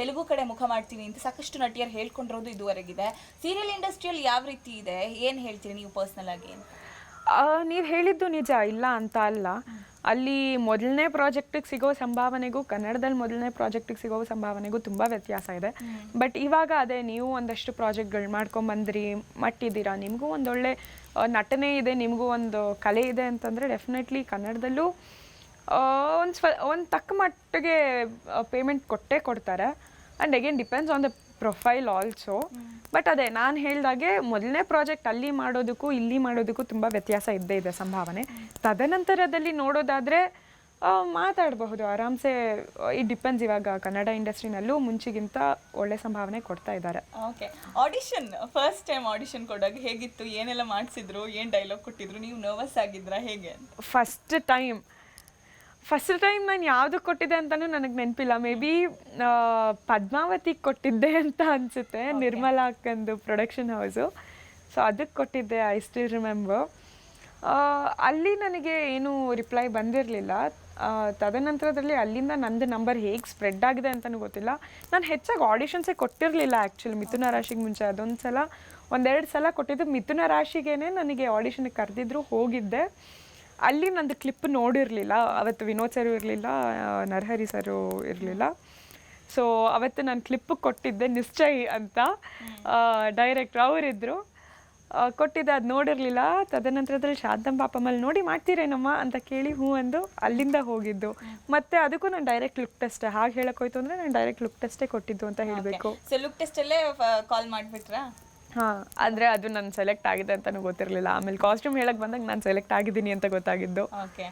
ತೆಲುಗು ಕಡೆ ಮುಖ ಮಾಡ್ತೀನಿ ಅಂತ ಸಾಕಷ್ಟು ನಟಿಯರು ಹೇಳ್ಕೊಂಡಿರೋದು ಇದುವರೆಗಿದೆ. ಸೀರಿಯಲ್ ಇಂಡಸ್ಟ್ರಿಯಲ್ಲಿ ಯಾವ ರೀತಿ ಇದೆ? ಏನು ಹೇಳ್ತೀರಿ ನೀವು ಪರ್ಸ್ನಲ್ ಆಗಿ ನೀವು ಹೇಳಿದ್ದು ನಿಜ ಇಲ್ಲ ಅಂತ ಅಲ್ಲ. ಅಲ್ಲಿ ಮೊದಲನೇ ಪ್ರಾಜೆಕ್ಟಿಗೆ ಸಿಗೋ ಸಂಭಾವನೆಗೂ ಕನ್ನಡದಲ್ಲಿ ಮೊದಲನೇ ಪ್ರಾಜೆಕ್ಟಿಗೆ ಸಿಗೋ ಸಂಭಾವನೆಗೂ ತುಂಬ ವ್ಯತ್ಯಾಸ ಇದೆ. ಬಟ್ ಇವಾಗ ಅದೇ ನೀವು ಒಂದಷ್ಟು ಪ್ರಾಜೆಕ್ಟ್ಗಳು ಮಾಡ್ಕೊಂಬಂದ್ರಿ ಮಟ್ಟಿದ್ದೀರಾ ನಿಮಗೂ ಒಂದೊಳ್ಳೆ ನಟನೆ ಇದೆ ನಿಮಗೂ ಒಂದು ಕಲೆ ಇದೆ ಅಂತಂದರೆ ಡೆಫಿನೆಟ್ಲಿ ಕನ್ನಡದಲ್ಲೂ ಒಂದು ಸ್ವ ಒಂದು ತಕ್ಕ ಮಟ್ಟಿಗೆ ಪೇಮೆಂಟ್ ಕೊಟ್ಟೇ ಕೊಡ್ತಾರೆ. And again depends on the profile also but ಅದೇ ನಾನು ಹೇಳಿದಾಗೆ ಮೊದಲನೇ ಪ್ರಾಜೆಕ್ಟ್ ಅಲ್ಲಿ ಮಾಡೋದಕ್ಕೂ ಇಲ್ಲಿ ಮಾಡೋದಕ್ಕೂ ತುಂಬ ವ್ಯತ್ಯಾಸ ಇದ್ದೇ ಇದೆ ಸಂಭಾವನೆ. ತದನಂತರದಲ್ಲಿ ನೋಡೋದಾದರೆ ಮಾತಾಡಬಹುದು. ಆರಾಮ್ಸೆ ಇಟ್ ಡಿಪೆಂಡ್ಸ್ ಇವಾಗ ಕನ್ನಡ ಇಂಡಸ್ಟ್ರಿನಲ್ಲೂ ಮುಂಚೆಗಿಂತ ಒಳ್ಳೆ ಸಂಭಾವನೆ ಕೊಡ್ತಾ ಇದ್ದಾರೆ. Okay audition first time audition ಕೊಡೋಕೆ ಹೇಗಿತ್ತು? ಏನೆಲ್ಲ ಮಾಡಿಸಿದ್ರು? ಏನು ಡೈಲಾಗ್ ಕೊಟ್ಟಿದ್ರು? ನೀವು ನರ್ವಸ್ ಆಗಿದ್ರಾ ಹೇಗೆ ಫಸ್ಟ್ ಟೈಮ್ ಫಸ್ಟ್ ಟೈಮ್ ನಾನು ಯಾವುದಕ್ಕೆ ಕೊಟ್ಟಿದ್ದೆ ಅಂತಲೂ ನನಗೆ ನೆನಪಿಲ್ಲ. ಮೇ ಬಿ ಪದ್ಮಾವತಿಗೆ ಕೊಟ್ಟಿದ್ದೆ ಅಂತ ಅನಿಸುತ್ತೆ. ನಿರ್ಮಲಾ ಅಕ್ಕಂದು ಪ್ರೊಡಕ್ಷನ್ ಹೌಸು ಸೊ ಅದಕ್ಕೆ ಕೊಟ್ಟಿದ್ದೆ ಐ ಸ್ಟಿಲ್ ರಿಮೆಂಬರ್ ಅಲ್ಲಿ ನನಗೆ ಏನು ರಿಪ್ಲೈ ಬಂದಿರಲಿಲ್ಲ. ತದನಂತರದಲ್ಲಿ ಅಲ್ಲಿಂದ ನಂದು ನಂಬರ್ ಹೇಗೆ ಸ್ಪ್ರೆಡ್ ಆಗಿದೆ ಅಂತಲೂ ಗೊತ್ತಿಲ್ಲ. ನಾನು ಹೆಚ್ಚಾಗಿ ಆಡಿಷನ್ಸೇ ಕೊಟ್ಟಿರಲಿಲ್ಲ ಆ್ಯಕ್ಚುಲಿ ಮಿಥುನ ರಾಶಿಗೆ ಮುಂಚೆ. ಅದೊಂದು ಸಲ ಒಂದೆರಡು ಸಲ ಕೊಟ್ಟಿದ್ದು ಮಿಥುನ ರಾಶಿಗೇನೆ ನನಗೆ ಆಡಿಷನ್ಗೆ ಕರೆದಿದ್ರು ಹೋಗಿದ್ದೆ. ಅಲ್ಲಿ ನಂದು ಕ್ಲಿಪ್ ನೋಡಿರಲಿಲ್ಲ. ಅವತ್ತು ವಿನೋದ್ ಸರ್ ಇರಲಿಲ್ಲ ನರಹರಿ ಸರು ಇರಲಿಲ್ಲ. ಸೊ ಅವತ್ತು ನಾನು ಕ್ಲಿಪ್ ಕೊಟ್ಟಿದ್ದೆ ನಿಶ್ಚಯ್ ಅಂತ ಡೈರೆಕ್ಟ್ರ್ ಅವರಿದ್ದರು ಕೊಟ್ಟಿದ್ದೆ ಅದು ನೋಡಿರಲಿಲ್ಲ. ತದನಂತರದಲ್ಲಿ ಶಾಂತಂ ಪಾಪಮ್ಮಲ್ಲಿ ನೋಡಿ ಮಾಡ್ತೀರೇನಮ್ಮ ಅಂತ ಕೇಳಿ ಹ್ಞೂ ಅಂದು ಅಲ್ಲಿಂದ ಹೋಗಿದ್ದು. ಮತ್ತೆ ಅದಕ್ಕೂ ನಾನು ಡೈರೆಕ್ಟ್ ಲುಕ್ ಟೆಸ್ಟ್ ಹಾಗೆ ಹೇಳಕ್ ಹೋಯ್ತು ಅಂದರೆ ನಾನು ಡೈರೆಕ್ಟ್ ಲುಕ್ ಟೆಸ್ಟೇ ಕೊಟ್ಟಿದ್ದು ಅಂತ ಹೇಳಬೇಕು. ಸೊ ಲುಕ್ ಟೆಸ್ಟ್ ಅಲ್ಲೇ ಕಾಲ್ ಮಾಡ್ಬಿಟ್ರಾ? ಹಾಂ. ಅಂದರೆ ಅದು ನಾನು ಸೆಲೆಕ್ಟ್ ಆಗಿದೆ ಅಂತಲೂ ಗೊತ್ತಿರಲಿಲ್ಲ. ಆಮೇಲೆ ಕಾಸ್ಟ್ಯೂಮ್ ಹೇಳಕ್ಕೆ ಬಂದಾಗ ನಾನು ಸೆಲೆಕ್ಟ್ ಆಗಿದ್ದೀನಿ ಅಂತ ಗೊತ್ತಾಗಿದ್ದು. ಓಕೆ